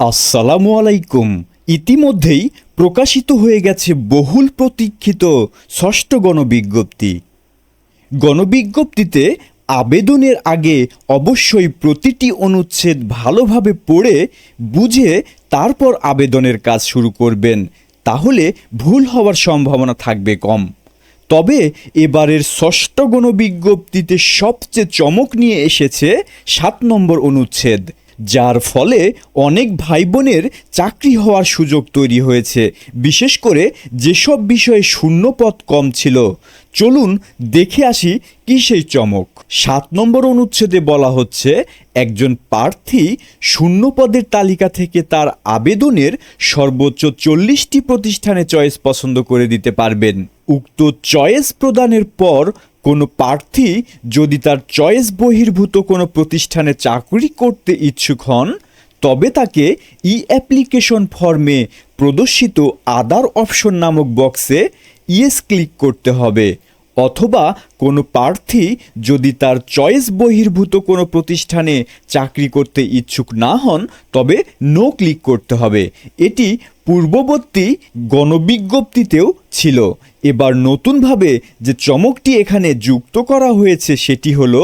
আসসালামু আলাইকুম। ইতিমধ্যেই প্রকাশিত হয়ে গেছে বহুল প্রতীক্ষিত ষষ্ঠ গণবিজ্ঞপ্তি। গণবিজ্ঞপ্তিতে আবেদনের আগে অবশ্যই প্রতিটি অনুচ্ছেদ ভালোভাবে পড়ে বুঝে তারপর আবেদনের কাজ শুরু করবেন, তাহলে ভুল হওয়ার সম্ভাবনা থাকবে কম। তবে এবারের ষষ্ঠ গণবিজ্ঞপ্তিতে সবচেয়ে চমক নিয়ে এসেছে সাত নম্বর অনুচ্ছেদ। যার ফলে অনেক ভাই বোনের চাকরি হওয়ার সুযোগ তৈরি হয়েছে। বিশেষ করে যেসব বিষয়ে শূন্যপদ কম ছিল। চলুন দেখে আসি কি সেই চমক। সাত নম্বর অনুচ্ছেদে বলা হচ্ছে, একজন প্রার্থী শূন্যপদের তালিকা থেকে তার আবেদনের সর্বোচ্চ চল্লিশটি প্রতিষ্ঠানে চয়েস পছন্দ করে দিতে পারবেন। উক্ত চয়েস প্রদানের পর কোনো প্রার্থী যদি তার চয়েস বহির্ভূত কোনো প্রতিষ্ঠানে চাকরি করতে ইচ্ছুক হন, তবে তাকে ই অ্যাপ্লিকেশন ফর্মে প্রদর্শিত আদার অপশন নামক বক্সে ইয়েস ক্লিক করতে হবে। অথবা কোনো প্রার্থী যদি তার চয়েস বহির্ভূত কোনো প্রতিষ্ঠানে চাকরি করতে ইচ্ছুক না হন, তবে নো ক্লিক করতে হবে। এটি পূর্ববর্তী গণবিজ্ঞপ্তিতেও ছিল। এবার নতুনভাবে যে চমকটি এখানে যুক্ত করা হয়েছে সেটি হলো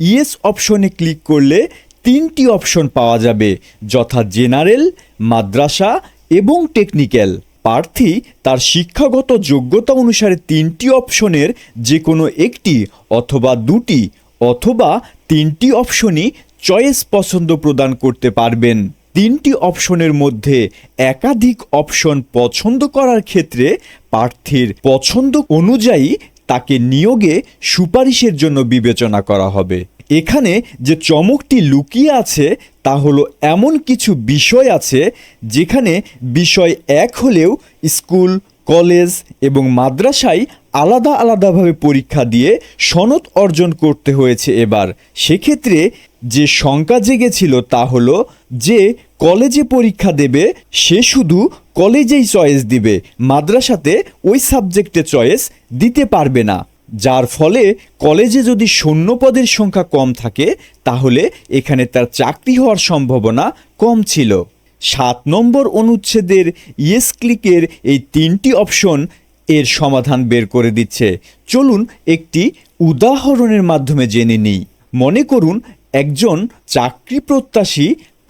ইয়েস অপশনে ক্লিক করলে তিনটি অপশন পাওয়া যাবে, যথা জেনারেল, মাদ্রাসা এবং টেকনিক্যাল। প্রার্থী তার শিক্ষাগত যোগ্যতা অনুসারে তিনটি অপশনের যে কোনো একটি অথবা দুটি অথবা তিনটি অপশনই চয়েস পছন্দ প্রদান করতে পারবেন। তিনটি অপশনের মধ্যে একাধিক অপশন পছন্দ করার ক্ষেত্রে প্রার্থীর পছন্দ অনুযায়ী তাকে নিয়োগে সুপারিশের জন্য বিবেচনা করা হবে। এখানে যে চমকটি লুকিয়ে আছে তা হলো এমন কিছু বিষয় আছে যেখানে বিষয় এক হলেও স্কুল, কলেজ এবং মাদ্রাসায় আলাদা আলাদাভাবে পরীক্ষা দিয়ে সনদ অর্জন করতে হয়েছে এবার। সেক্ষেত্রে যে শঙ্কা জেগেছিল তা হলো যে কলেজে পরীক্ষা দেবে, সে শুধু কলেজেই চয়েস দিবে, মাদ্রাসাতে ওই সাবজেক্টে চয়েস দিতে পারবে না। যার ফলে কলেজে যদি শূন্য পদের সংখ্যা কম থাকে, তাহলে এখানে তার চাকরি হওয়ার সম্ভাবনা কম ছিল। সাত নম্বর অনুচ্ছেদের ইয়েস ক্লিকের এই তিনটি অপশন এর সমাধান বের করে দিচ্ছে। চলুন একটি উদাহরণের মাধ্যমে জেনে নিই। মনে করুন একজন চাকরি প্রত্যাশী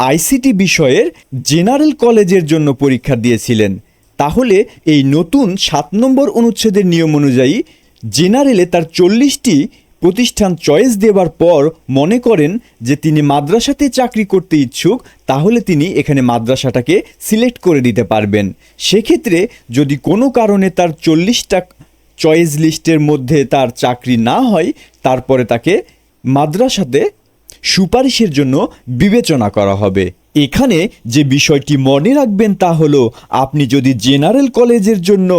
আইসিটি বিষয়ের জেনারেল কলেজের জন্য পরীক্ষা দিয়েছিলেন। তাহলে এই নতুন সাত নম্বর অনুচ্ছেদের নিয়ম অনুযায়ী জেনারেলে তার চল্লিশটি প্রতিষ্ঠান চয়েস দেওয়ার পর মনে করেন যে তিনি মাদ্রাসাতে চাকরি করতে ইচ্ছুক, তাহলে তিনি এখানে মাদ্রাসাটাকে সিলেক্ট করে দিতে পারবেন। সেক্ষেত্রে যদি কোনো কারণে তার চল্লিশটা চয়েস লিস্টের মধ্যে তার চাকরি না হয়, তারপরে তাকে মাদ্রাসাতে সুপারিশের জন্য বিবেচনা করা হবে। এখানে যে বিষয়টি মনে রাখবেন তা হলো, আপনি যদি জেনারেল কলেজের জন্য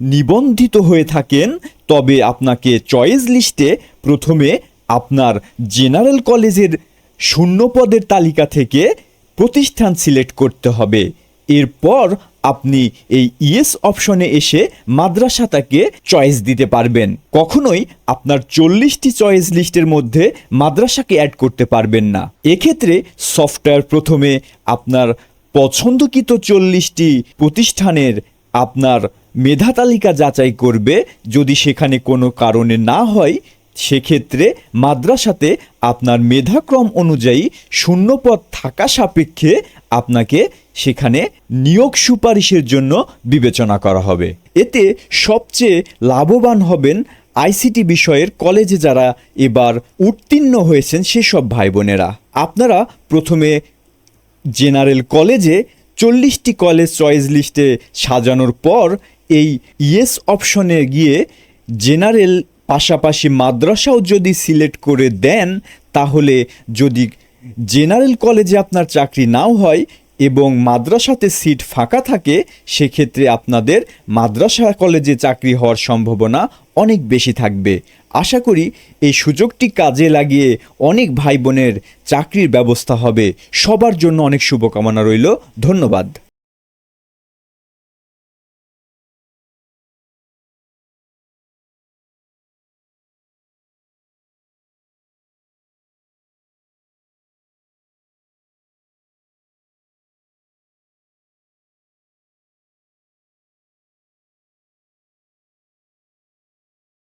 নিবন্ধিত হয়ে থাকেন, তবে আপনাকে চয়েস লিস্টে প্রথমে আপনার জেনারেল কলেজের শূন্য পদের তালিকা থেকে প্রতিষ্ঠান সিলেক্ট করতে হবে। এরপর আপনি এই ইয়েস অপশনে এসে মাদ্রাসাটাকে চয়েস দিতে পারবেন। কখনোই আপনার চল্লিশটি চয়েস লিস্টের মধ্যে মাদ্রাসাকে অ্যাড করতে পারবেন না। এক্ষেত্রে সফটওয়্যার প্রথমে আপনার পছন্দকৃত চল্লিশটি প্রতিষ্ঠানের আপনার মেধা তালিকা যাচাই করবে। যদি সেখানে কোনো কারণে না হয়, সেক্ষেত্রে মাদ্রাসাতে আপনার মেধাক্রম অনুযায়ী শূন্যপদ থাকা সাপেক্ষে আপনাকে সেখানে নিয়োগ সুপারিশের জন্য বিবেচনা করা হবে। এতে সবচেয়ে লাভবান হবেন আইসিটি বিষয়ের কলেজে যারা এবার উত্তীর্ণ হয়েছেন সেসব ভাই বোনেরা আপনারা প্রথমে জেনারেল কলেজে চল্লিশটি কলেজ চয়েস লিস্টে সাজানোর পর এই ইয়েস অপশনে গিয়ে জেনারেল পাশাপাশি মাদ্রাসাও যদি সিলেক্ট করে দেন, তাহলে যদি জেনারেল কলেজে আপনার চাকরি নাও হয় এবং মাদ্রাসাতে সিট ফাঁকা থাকে, সেক্ষেত্রে আপনাদের মাদ্রাসা কলেজে চাকরি হওয়ার সম্ভাবনা অনেক বেশি থাকবে। আশা করি এই সুযোগটি কাজে লাগিয়ে অনেক ভাই বোনের চাকরির ব্যবস্থা হবে। সবার জন্য অনেক শুভকামনা রইল। ধন্যবাদ।